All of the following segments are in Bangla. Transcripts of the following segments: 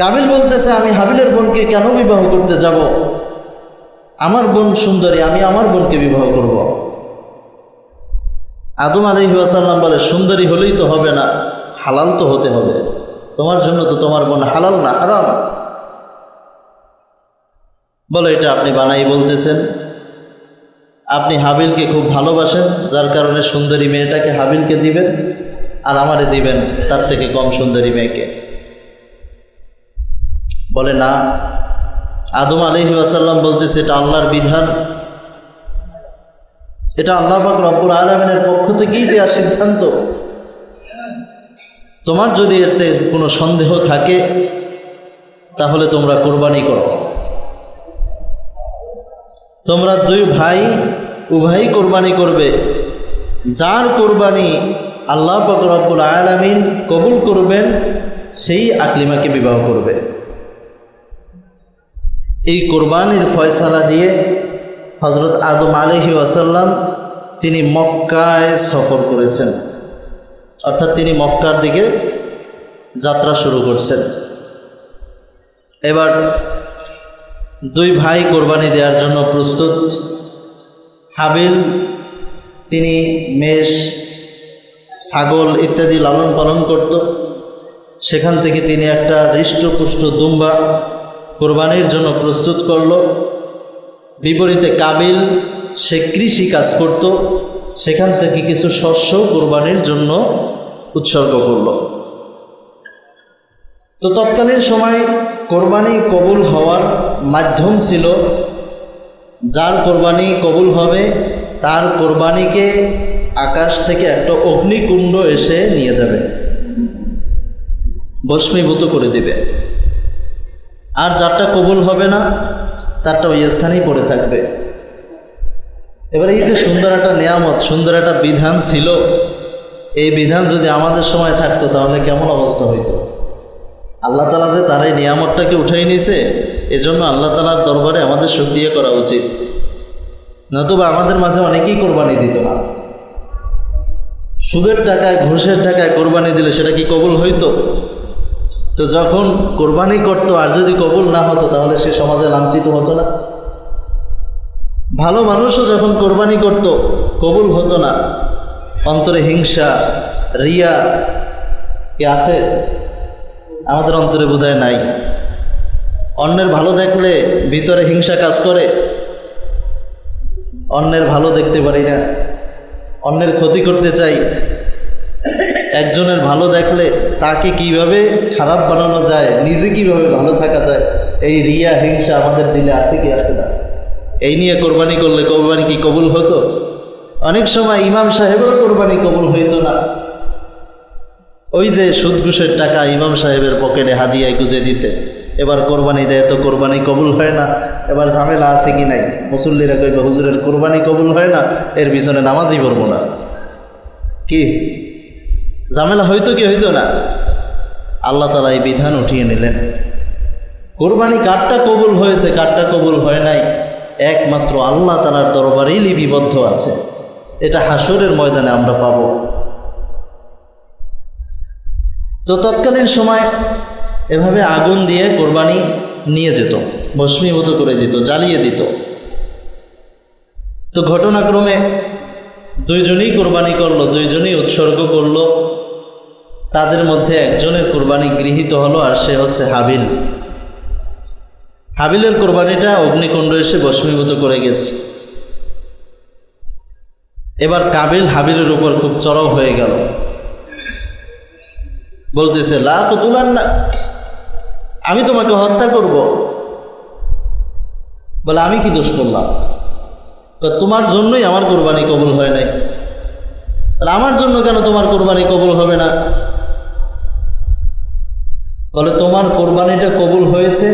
কাবিল বলতেছে, আমি হাবিলের বোনকে কেন বিবাহ করতে যাব? আমার বোন সুন্দরী, আমি আমার বোনকে বিবাহ করব। আদম আলহি আসাল্লাম বলে, সুন্দরী হলেই তো হবে না, হালাল তো হতে হবে। তোমার জন্য তো তোমার বোন হালাল না, হারাম। বলে, এটা আপনি বানাই বলতেছেন। আপনি হাবিলকে খুব ভালোবাসেন, যার কারণে সুন্দরী মেয়েটাকে হাবিলকে দিবেন, আর আমারে দিবেন, তার থেকে কম সুন্দরী মেয়েকে। বলে, না। আদম আলহি আসাল্লাম বলতেছে, এটা আল্লাহর বিধান। এটা আল্লাহ পাক রব্বুল আলমিনের পক্ষ থেকেই দেওয়ার সিদ্ধান্ত। তোমার যদি এতে কোনো সন্দেহ থাকে, তাহলে তোমরা কোরবানি করো। তোমরা দুই ভাই উভয়ই কোরবানি করবে। যার কোরবানি আল্লাহ পাক রব্বুল আলামিন কবুল করবেন, সেই আকলিমাকে বিবাহ করবে। এই কোরবানির ফয়সালা দিয়ে হজরত আদম আলহি ওয়াসাল্লাম তিনি মক্কায় সফর করেছেন। অর্থাৎ তিনি মক্কার দিকে যাত্রা শুরু করছেন। এবার দুই ভাই কোরবানি দেওয়ার জন্য প্রস্তুত। হাবিল, তিনি মেষ, ছাগল ইত্যাদি লালন পালন করত। সেখান থেকে তিনি একটা হৃষ্টপুষ্ট দুম্বা কোরবানির জন্য প্রস্তুত করল। বিপরীতে কাবিল, সে কৃষি কাজ করত। সেখান থেকে কিছু শস্য কোরবানির জন্য উৎসর্গ করল। তো তৎকালীন সময় কোরবানি কবুল হওয়ার মাধ্যম ছিল, যার কোরবানি কবুল হবে, তার কোরবানিকে আকাশ থেকে একটা অগ্নিকুণ্ড এসে নিয়ে যাবে। ভস্মীভূত করে দেবে। আর যারটা কবুল হবে না, তারটা ওই স্থানেই পড়ে থাকবে। এবার এই যে সুন্দর একটা নিয়ামত, সুন্দর একটা বিধান ছিল, এই বিধান যদি আমাদের সময় থাকতো, তাহলে কেমন অবস্থা হইতো? আল্লাহ তালা যে তার এই নিয়ামতটাকে উঠাই নিয়েছে, এজন্য আল্লাহ তালার দরবারে আমাদের সক্রিয় করা উচিত। নতুবা আমাদের মাঝে অনেকেই কোরবানি দিত না। সুদের টাকায়, ঘুষের টাকায় কোরবানি দিলে সেটা কি কবুল হইতো? তো যখন কোরবানি করতো আর যদি কবুল না হতো, তাহলে সে সমাজে লাঞ্ছিত হতো না। ভালো মানুষও যখন কোরবানি করত, কবুল হতো না। অন্তরে হিংসা, রিয়া কি আছে? আমাদের অন্তরে বোধহয় নাই। অন্যের ভালো দেখলে ভিতরে হিংসা কাজ করে। অন্যের ভালো দেখতে পারি না। অন্যের ক্ষতি করতে চাই। একজনের ভালো দেখলে তাকে কীভাবে খারাপ বানানো যায়, নিজে কীভাবে ভালো থাকা যায়, এই রিয়া, হিংসা আমাদের দিলে আছে কি আছে না? এই নিয়ে কোরবানি করলে কোরবানি কি কবুল হতো? অনেক সময় ইমাম সাহেবেরও কোরবানি কবুল হইতো না। ওই যে সুদ ঘুষের টাকা ইমাম সাহেবের পকেটে হাদিয়ায় গুজে দিছে, এবার কোরবানি দেয় তো কোরবানি কবুল হয় না, এবার ঝামেলা আছে কি নাই? মুসল্লিরা কইব, হুজুরের কোরবানি কবুল হয় না, এর পিছনে নামাজই পড়ব না। কি? ঝামেলা হইতো কি হইতো না? আল্লাহ তালা এই বিধান উঠিয়ে নিলেন। কোরবানি কাঠটা কবুল হয়েছে, কাঠটা কবুল হয় নাই। একমাত্র আল্লাহ তালার দরবারেই লিপিবদ্ধ আছে। এটা হাসরের ময়দানে আমরা পাব। তো তৎকালীন সময় এভাবে আগুন দিয়ে কোরবানি নিয়ে যেত ভস্মীভূত করে দিত, জ্বালিয়ে দিত। তো ঘটনাক্রমে দুইজনই কোরবানি করল, দুইজনই উৎসর্গ করল। তাদের মধ্যে একজনের কোরবানি গৃহীত হলো আর সে হচ্ছে হাবিল। হাবিলের কোরবানিটা অগ্নিকুণ্ড এসে ভস্মীভূত করে গেছে। এবার কাবিল হাবিলের উপর খুব চড়াও হয়ে গেল। বলতেছে, লা তো তুলান না আমি তোমাকে হত্যা করব। বলে, আমি কি দোষ করলাম? তোমার জন্যই আমার কোরবানি কবুল হয় নাই। তাহলে আমার জন্য কেন তোমার কোরবানি কবুল হবে না? বলে, তোমার কোরবানিটা কবুল হয়েছে?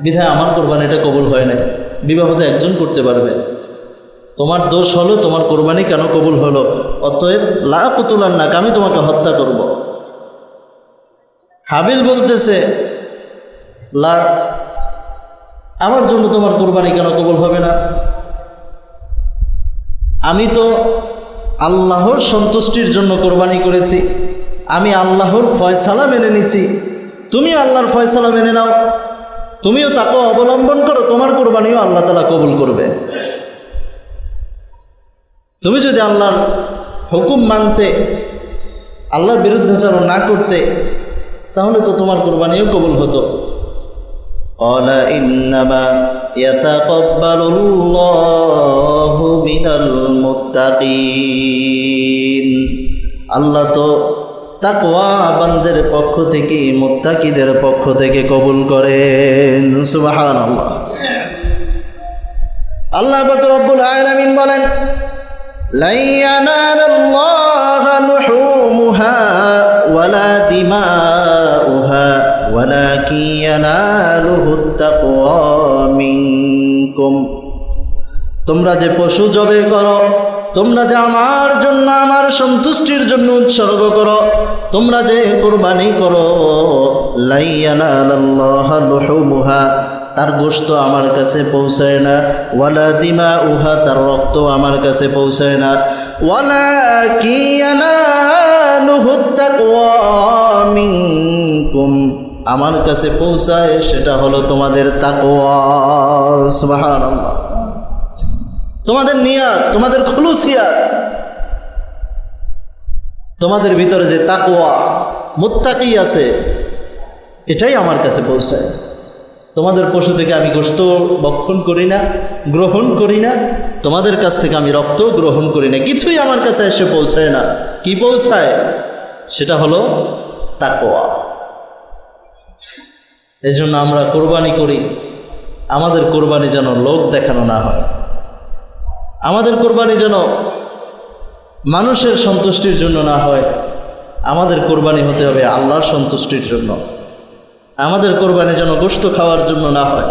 বিধায় আমার কোরবানিটা কবুল হয় নাই। বিবাহ তো একজন করতে পারবে। তোমার দোষ হলো, তোমার কোরবানি কেন কবুল হলো? অতএব লাখ তুলার নাক আমি তোমাকে হত্যা করব। হাবিল বলতেছে, লা, আমার জন্য তোমার কোরবানি কেন কবুল হবে না? আমি তো আল্লাহর সন্তুষ্টির জন্য কোরবানি করেছি। আমি আল্লাহর ফয়সালা মেনে নিছি। তুমিও আল্লাহর ফয়সালা মেনে নাও তুমিও তাকে অবলম্বন করো তোমার কোরবানিও আল্লাহ তালা কবুল করবে তুমি যদি আল্লাহর হুকুম মানতে আল্লাহর বিরুদ্ধাচরণ না করতে তাহলে তো তোমার কোরবানিও কবুল হতো قال إنما يتقبل الله من المتقين আল্লাহ তো তাকওয়াবানদের পক্ষ থেকে, মুত্তাকিদের পক্ষ থেকে কবুল করেন। সুবহানাল্লাহ। আল্লাহ পাক রব্বুল আলামিন বলেন লাই ইয়ানালাল্লাহু লুহুমুহা ওয়ালা দিমাউহা, ওয়ালাকিন ইয়ানালুহুত তাকওয়া মিনকুম। তোমরা যে পশু জবাই করো তোমরা যে আমার জন্য, আমার সন্তুষ্টির জন্য উৎসর্গ করো, তোমরা যে কোরবানি করো লুহুমুহা, তার গোস্ত আমার কাছে পৌঁছায় না। ওয়ালা দিমা উহা তার রক্ত আমার কাছে পৌঁছায় না। ওয়ালা মিনকুম, আমার কাছে পৌঁছায়, সেটা হলো তোমাদের তাকওয়া। সুবহানাল্লাহ। তোমাদের নিয়াত, তোমাদের খুলুসিয়াত, তোমাদের ভিতরে যে তাকওয়া, মুত্তাকি আছে, এটাই আমার কাছে পৌঁছায়। তোমাদের পশু থেকে আমি গোস্ত বক্ষণ করি না, গ্রহণ করি না, তোমাদের কাছ থেকে আমি রক্ত গ্রহণ করি না, কিছুই আমার কাছে এসে পৌঁছায় না। কি পৌঁছায়? সেটা হলো তাকোয়া এই জন্য আমরা কোরবানি করি, আমাদের কোরবানি যেন লোক দেখানো না হয়। আমাদের কোরবানি যেন মানুষের সন্তুষ্টির জন্য না হয়, আমাদের কোরবানি হতে হবে আল্লাহর সন্তুষ্টির জন্য। আমাদের কোরবানি যেন গোস্ত খাওয়ার জন্য না হয়,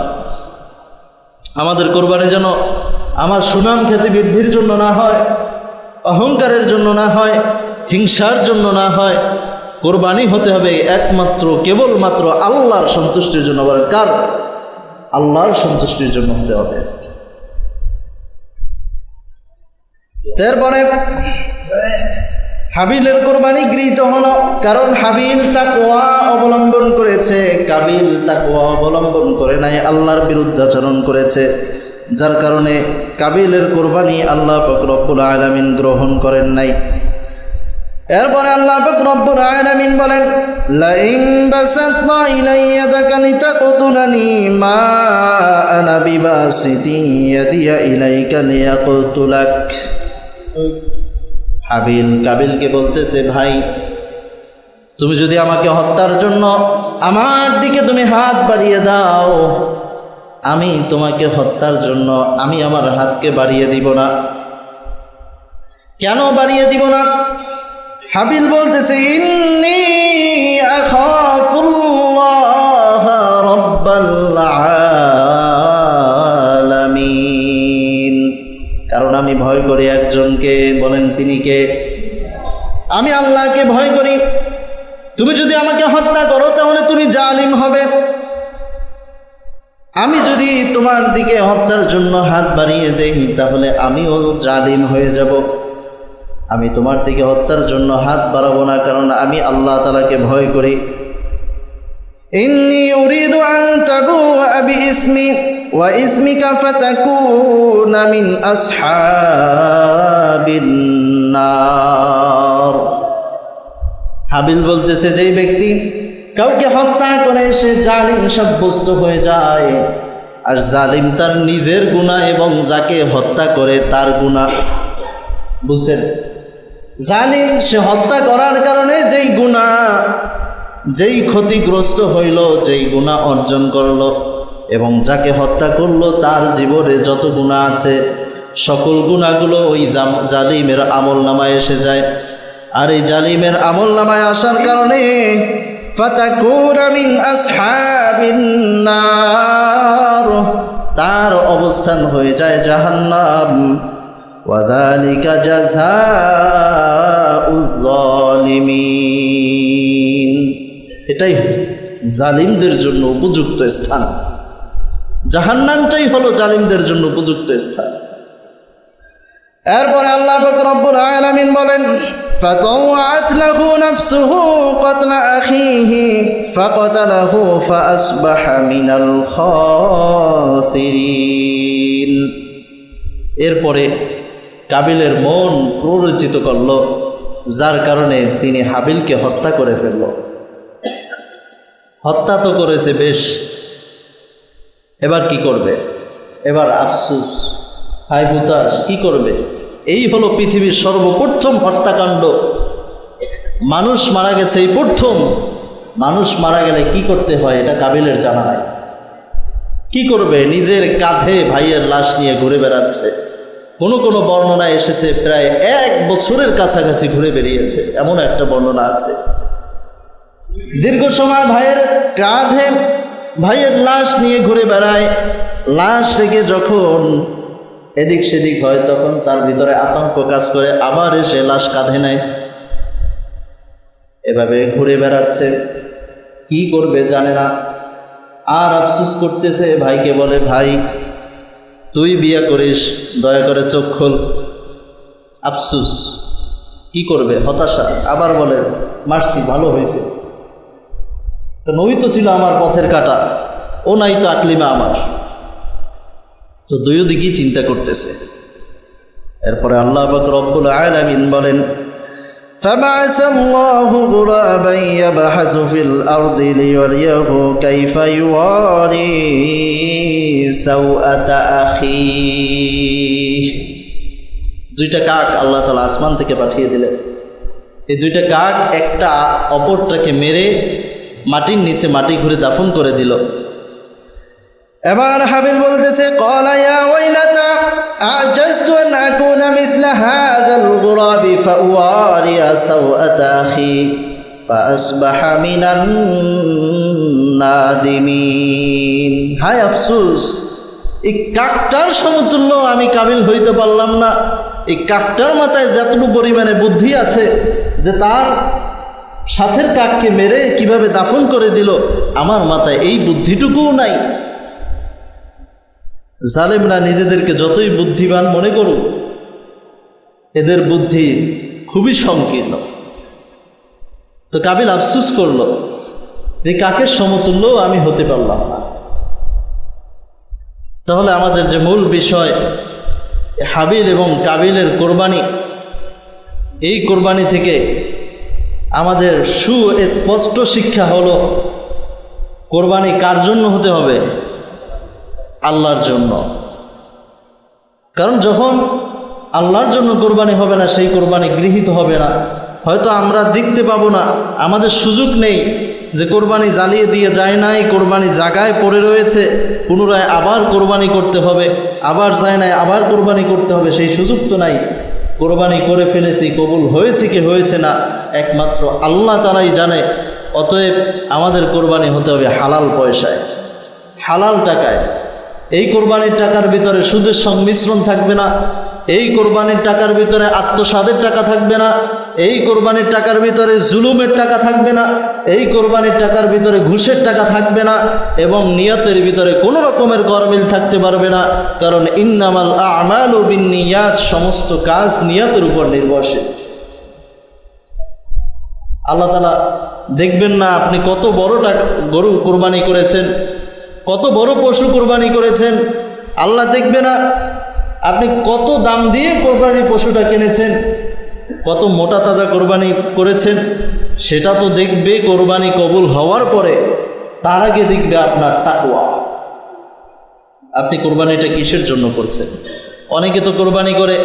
আমাদের কোরবানি যেন আমার সুনাম খ্যাতি বৃদ্ধির জন্য না হয়, অহংকারের জন্য না হয়, হিংসার জন্য না হয়, কোরবানি হতে হবে একমাত্র, কেবলমাত্র আল্লাহর সন্তুষ্টির জন্য বলেন কার? আল্লাহর সন্তুষ্টির জন্য হতে হবে। তারপরে, হাবিলের কোরবানি গৃহীত হলো, কারণ হাবিল তাকওয়া অবলম্বন করেছে, কাবিল তাকওয়া অবলম্বন করে নাই, আল্লাহর বিরুদ্ধাচরণ করেছে। যার কারণে কাবিলের কোরবানি আল্লাহ পাক রব্বুল আলামিন গ্রহণ করেন নাই। এরপরে আল্লাহ পাক রব্বুল আলামিন বলেন লিতাকতুলানি মা ইলাইকা হাবিল কাবিলকে বলতেছে, ভাই, তুমি যদি আমাকে হত্যার জন্য আমার দিকে তুমি হাত বাড়িয়ে দাও, আমি তোমাকে হত্যার জন্য, আমি আমার হাতকে বাড়িয়ে দিব না। কেন বাড়িয়ে দিব না? হাবিল বলতেছে, ইন্নি আখাফুল্লাহ রাব্বাল আলামিন আমি ভয় করি একজনকে, বলেন তিনি কে? আমি আল্লাহকে ভয় করি। তুমি যদি আমাকে হত্যা করো, তাহলে তুমি জালিম হবে। আমি যদি তোমার দিকে হত্যার জন্য হাত বাড়িয়ে দেই, তাহলে আমিও জালিম হয়ে যাব। আমি তোমার দিকে হত্যার জন্য হাত বাড়াবো না, কারণ আমি আল্লাহ তালাকে ভয় করি। إني أريد أن تبوء بإثمي وإثمك فتكون من أصحاب النار হাবিল বলতেছে যেই ব্যক্তি কাউকে হত্যা করে সে জালিম সাব্যস্ত হয়ে যায় আর জালিম তার নিজের গুণা এবং যাকে হত্যা করে তার গুণা বুঝছেন জালিম সে হত্যা করার কারণে যেই গুণা যেই ক্ষতিগ্রস্ত হইল, যেই গুণা অর্জন করল এবং যাকে হত্যা করল, তার জীবনে যত গুণা আছে, সকল গুণাগুলো ওই জালিমের আমল নামায় এসে যায়। আর এই জালিমের আমল নামায় আসার কারণে তার অবস্থান হয়ে যায় জাহান্নাম। ওয়াদালিকা জালিমিন এটাই জালিমদের জন্য উপযুক্ত স্থান জাহান্নামটাই হলো জালিমদের জন্য উপযুক্ত স্থান এরপরে আল্লাহ পাক রব্বুল আলামিন বলেন فطوعت له نفسه قتل أخيه فقتله فأصبح من الخاسرين এরপরে কাবিলের মন প্ররোচিত করল যার কারণে তিনি হাবিলকে হত্যা করে ফেলল হত্যা তো করেছে, বেশ। এবার কি করবে? এবার আফসুস। হাই হুতাশ কি করবে? এই হলো পৃথিবীর সর্বপ্রথম হত্যাকাণ্ড। মানুষ মারা গেছে এই প্রথম। মানুষ মারা গেলে কি করতে হয়, এটা কাবিলের জানা নাই। কি করবে? নিজের কাঁধে ভাইয়ের লাশ নিয়ে ঘুরে বেড়াচ্ছে। কোনো কোনো বর্ণনা এসেছে, প্রায় এক বছরের কাছাকাছি ঘুরে বেরিয়েছে এমন একটা বর্ণনা আছে। দীর্ঘ সময় ভাইয়ের কাঁধে ভাইয়ের লাশ নিয়ে ঘুরে বেড়ায়। লাশ রেখে যখন এদিক সেদিক হয়, তখন তার ভিতরে আতঙ্ক কাজ করে, আবার এসে লাশ কাঁধে নেয়। এভাবে ঘুরে বেড়াচ্ছে। কি করবে জানে না। আর আফসুস করতেছে, ভাইকে বলে, ভাই, তুই বিয়ে করিস, দয়া করে চোখ খোল। আফসুস। কি করবে? হতাশা। আবার বলে, মারছি, ভালো হয়েছে। তো নই তো ছিল আমার পথের কাটা ও নাই তো আকলিমা আমার তো দুই দিকেই চিন্তা করতেছে এরপরে আল্লাহ পাক রব্বুল আলামিন বলেন فبعث الله غرابا يبحث في الأرض ليريه كيف يواري سوءة أخيه দুইটা কাক আল্লাহ তালা আসমান থেকে পাঠিয়ে দিলেন এই দুইটা কাক একটা অপরটাকে মেরে মাটির নিচে মাটি ঘুরে দাফন করে দিল এবার হাবিল বলতেছে قال يا ويلتى أعجزت أن أكون مثل هذا الغراب فأواري سوءة أخي فأصبح من النادمين হায় আফসুস এই কাকটার সমতুল্য আমি কাবিল হইতে পারলাম না এই কাকটার মাথায় যতটুকু পরিমাণে বুদ্ধি আছে যে তার সাথের কাককে মেরে কীভাবে দাফন করে দিল? আমার মাথায় এই বুদ্ধিটুকুও নাই। জালেমরা নিজেদেরকে যতই বুদ্ধিমান মনে করুক, এদের বুদ্ধি খুবই সংকীর্ণ। তো কাবিল আফসুস করল যে কাকের সমতুল্য আমি হতে পারলাম না। তাহলে আমাদের যে মূল বিষয়, হাবিল এবং কাবিলের কোরবানি, এই কোরবানি থেকে আমাদের সুস্পষ্ট শিক্ষা হলো, কোরবানি কার জন্য হতে হবে? আল্লাহর জন্য। কারণ যখন আল্লাহর জন্য কোরবানি হবে না, সেই কোরবানি গৃহীত হবে না। হয়তো আমরা দেখতে পাবো না, আমাদের সুযোগ নেই যে কোরবানি জ্বালিয়ে দিয়ে যায় নাই, কোরবানি জায়গায় পড়ে রয়েছে, পুনরায় আবার কোরবানি করতে হবে, আবার যায় নাই, আবার কোরবানি করতে হবে, সেই সুযোগ তো নাই। কোরবানি করে ফেলেছি, কবুল হয়েছে কি হয়েছে না, একমাত্র আল্লাহ তারাই জানে। অতএব আমাদের কোরবানি হতে হবে হালাল পয়সায়। হালাল টাকায়। এই কোরবানির টাকার ভিতরে সুদের সংমিশ্রণ থাকবে না এই কোরবানির টাকার ভিতরে আত্মসাদের টাকা থাকবে না, এই কোরবানির টাকার ভিতরে জুলুমের টাকা থাকবে না, এই কোরবানির টাকার ভিতরে ঘুষের টাকা থাকবে না এবং নিয়তের ভিতরে কোনো রকমের গরমিল থাকতে পারবে না, কারণ ইন্নামাল আমাল ও বিনিয়াত সমস্ত কাজ নিয়তের উপর নির্ভরশীল। আল্লাহ তালা দেখবেন না আপনি কত বড় টাকা, গরু কোরবানি করেছেন, কত বড় পশু কোরবানি করেছেন, আল্লাহ দেখবে না আপনি কত দাম দিয়ে কোরবানি পশুটা কিনেছেন? কত মোটা তাজা কোরবানি করেছেন? সেটা তো দেখবে কোরবানি কবুল হওয়ার পরে তার আগে দেখবে আপনার তাকুয়া আপনি কোরবানিটা কিসের জন্য করছেন? অনেকে তো কোরবানি করে,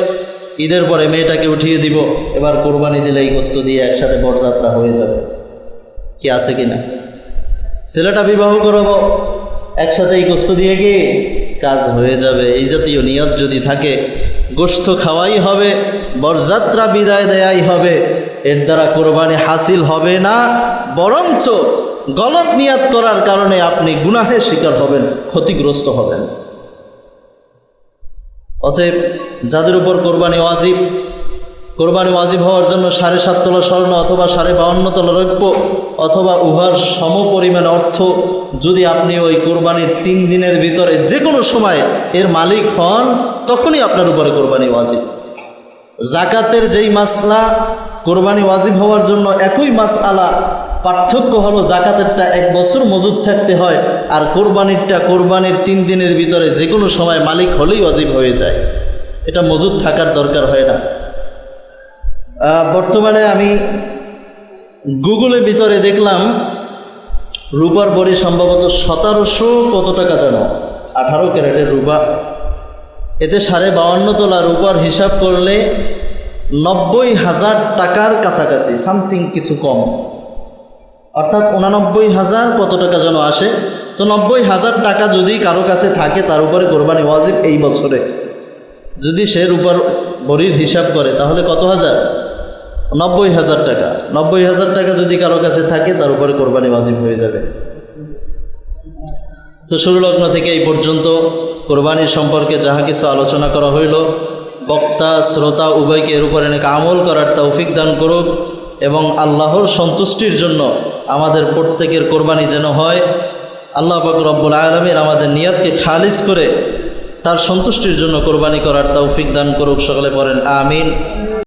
ঈদের পরে মেয়েটাকে উঠিয়ে দিব, এবার কোরবানি দিলে এই গোস্ত দিয়ে একসাথে বরযাত্রা হয়ে যাবে। কি আছে কি না ছেলেটা বিবাহ করাবো একসাথে এই গোস্ত দিয়ে গিয়ে কাজ হয়ে যাবে। এই জাতীয় নিয়ত যদি থাকে গোস্ত খাওয়াই হবে, বরযাত্রা বিদায় দেয়াই হবে। এর দ্বারা কোরবানি হাসিল হবে না, বরঞ্চ গলত নিয়াত করার কারণে আপনি গুনাহের শিকার হবেন, ক্ষতিগ্রস্ত হবেন। অতএব যাদের উপর কোরবানি ওয়াজিব কোরবানি ওয়াজিব হওয়ার জন্য সাড়ে সাত তলা স্বর্ণ অথবা সাড়ে বাউন্ন তলা রৌপ্য অথবা উহার সম পরিমাণ অর্থ যদি আপনি ওই কোরবানির তিন দিনের ভিতরে যে কোনো সময় এর মালিক হন, তখনই আপনার উপরে কোরবানি ওয়াজিব। জাকাতের যেই মাসলা কোরবানি ওয়াজিব হওয়ার জন্য একই মাস আলা পার্থক্য হলো জাকাতেরটা এক বছর মজুদ থাকতে হয় আর কোরবানিরটা কোরবানির তিন দিনের ভিতরে যে কোনো সময় মালিক হলেই ওয়াজিব হয়ে যায়। এটা মজুদ থাকার দরকার হয় না। বর্তমানে আমি গুগলের ভিতরে দেখলাম রূপার বড়ি সম্ভবত সতেরোশো কত টাকা যেন? আঠারো ক্যারেটের রূপা। এতে সাড়ে বাউন্ন তোলা রূপার হিসাব করলে নব্বই হাজার টাকার কাছাকাছি সামথিং কিছু কম। অর্থাৎ উনানব্বই হাজার কত টাকা যেন আসে। তো নব্বই হাজার টাকা যদি কারও কাছে থাকে, তার উপরে কোরবানি ওয়াজিব এই বছরে। যদি সে রূপার বড়ির হিসাব করে, তাহলে কত হাজার? নব্বই হাজার টাকা। নব্বই হাজার টাকা যদি কারও কাছে থাকে, তার উপরে কোরবানি ওয়াজিব হয়ে যাবে। তো শুরুলগ্ন থেকে এই পর্যন্ত কোরবানির সম্পর্কে যাহা কিছু আলোচনা করা হইল, বক্তা, শ্রোতা, উভয়কে এর উপরে নাকি আমল করার তৌফিক দান করুক এবং আল্লাহর সন্তুষ্টির জন্য আমাদের প্রত্যেকের কোরবানি যেন হয়। আল্লাহ পাক রব্বুল আলমীর আমাদের নিয়াতকে খালিজ করে তার সন্তুষ্টির জন্য কোরবানি করার তৌফিক দান করুক। সকলে পড়েন, আমিন।